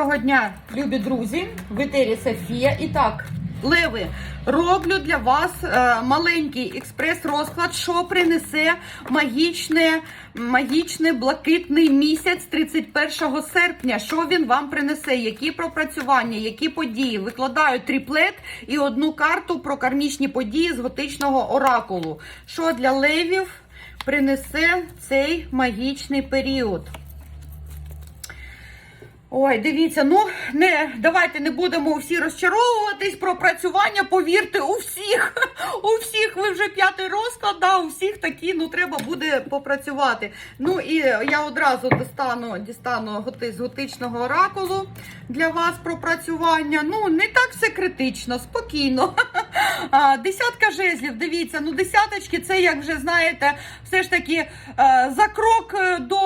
Доброго дня, любі друзі! В етері Софія. І так, леви, роблю для вас е, маленький експрес-розклад, що принесе магічне, магічний блакитний місяць 31 серпня. Що він вам принесе? Які пропрацювання, які події? Викладаю тріплет і одну карту про кармічні події з готичного оракулу. Що для левів принесе цей магічний період? Ой, дивіться, ну не давайте не будемо всі розчаровуватись про працювання. Повірте, у всіх, у всіх ви вже п'ятий розклад, да, у всіх такі, ну треба буде попрацювати. Ну і я одразу дістану, дістану з готичного оракулу для вас про працювання. Ну, не так все критично, спокійно. Десятка жезлів, дивіться, ну десяточки, це як вже знаєте, все ж таки е, за крок е, до,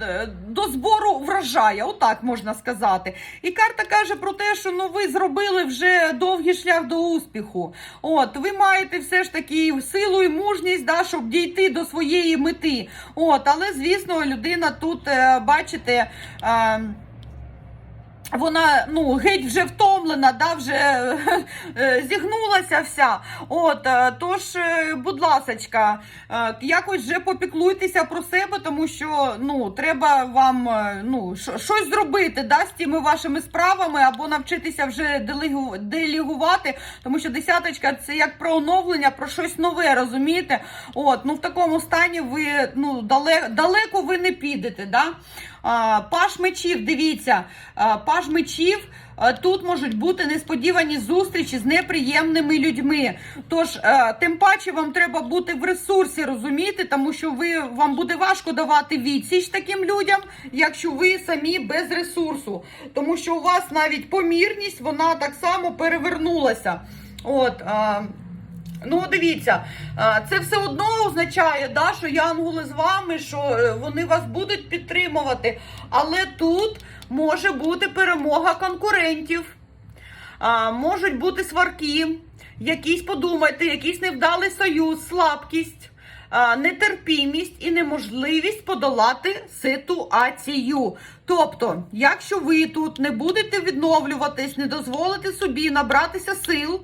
е, до збору врожаю, отак можна сказати. І карта каже про те, що ну ви зробили вже довгий шлях до успіху. От, ви маєте все ж таки силу і мужність, да, щоб дійти до своєї мети. От, але звісно, людина тут, бачите. Е, вона ну геть вже втомлена, да, вже е, зігнулася вся. От е, тож, е, будь ласочка, е, якось вже попіклуйтеся про себе, тому що ну треба вам ну щось зробити да, з тими вашими справами або навчитися вже делегувати, тому що десяточка це як про оновлення, про щось нове, розумієте? От ну в такому стані ви ну далеко ви не підете. Да? Паш мечів, дивіться, паш мечів. Тут можуть бути несподівані зустрічі з неприємними людьми. Тож, тим паче, вам треба бути в ресурсі, розумієте, тому що ви вам буде важко давати відсіч таким людям, якщо ви самі без ресурсу. Тому що у вас навіть помірність, вона так само перевернулася. От, Ну, дивіться, е, це все одно означає, да, що янголи з вами, що е, вони вас будуть підтримувати. Але тут може бути перемога конкурентів, можуть бути сварки, якісь подумайте, якийсь невдалий союз, слабкість. Нетерпімість і неможливість подолати ситуацію. Тобто, якщо ви тут не будете відновлюватись, не дозволите собі набратися сил,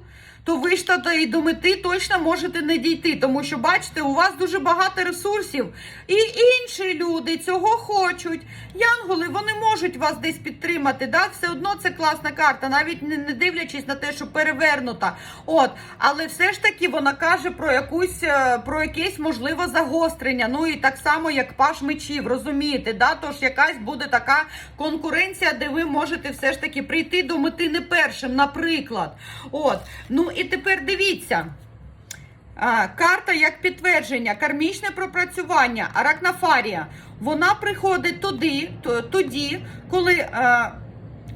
то ви ж тоді і до мети точно можете не дійти, тому що бачите, у вас дуже багато ресурсів, і інші люди цього хочуть. Янголи вони можуть вас десь підтримати. Да? Все одно це класна карта, навіть не, не дивлячись на те, що перевернута. От, але все ж таки вона каже про якусь е, про якесь можливе загострення. Ну і так само, як паш мечів, розумієте? Да? Тож якась буде така конкуренція, де ви можете все ж таки прийти до мети не першим, наприклад. От, ну і тепер дивіться. А, карта як підтвердження, кармічне пропрацювання, аракнафарія. Вона приходить туди, тоді, коли е,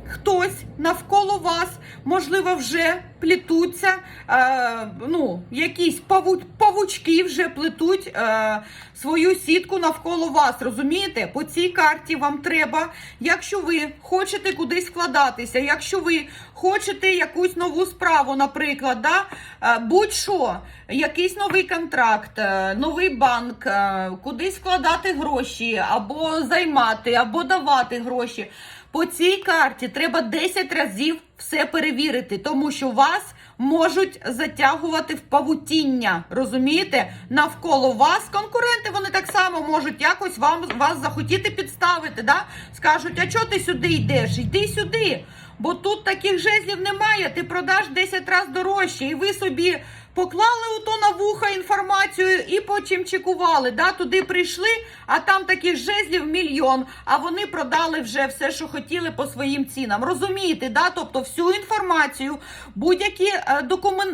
хтось навколо вас, можливо, вже плетуться, е, ну, якісь паву, павучки вже плетуть е, свою сітку навколо вас. Розумієте? По цій карті вам треба, якщо ви хочете кудись вкладатися, якщо ви хочете якусь нову справу, наприклад, да, е, будь-що, якийсь новий контракт, е, новий банк, е, кудись вкладати гроші, або займати, або давати гроші. По цій карті треба 10 разів все перевірити, тому що вас можуть затягувати в павутіння. Розумієте? Навколо вас конкуренти вони так само можуть якось вам вас захотіти підставити. Да? Скажуть, а чого ти сюди йдеш? Йди сюди. Бо тут таких жезлів немає. Ти продаш 10 разів дорожче, і ви собі поклали ото на вуха інформацію і почимчикували. Да? Туди прийшли, а там таких жезлів мільйон. А вони продали вже все, що хотіли по своїм цінам. Розумієте, да? тобто всю інформацію, будь-які е,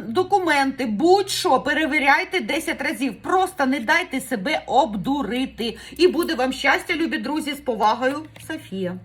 документи, будь-що перевіряйте 10 разів. Просто не дайте себе обдурити. І буде вам щастя, любі друзі, з повагою, Софія.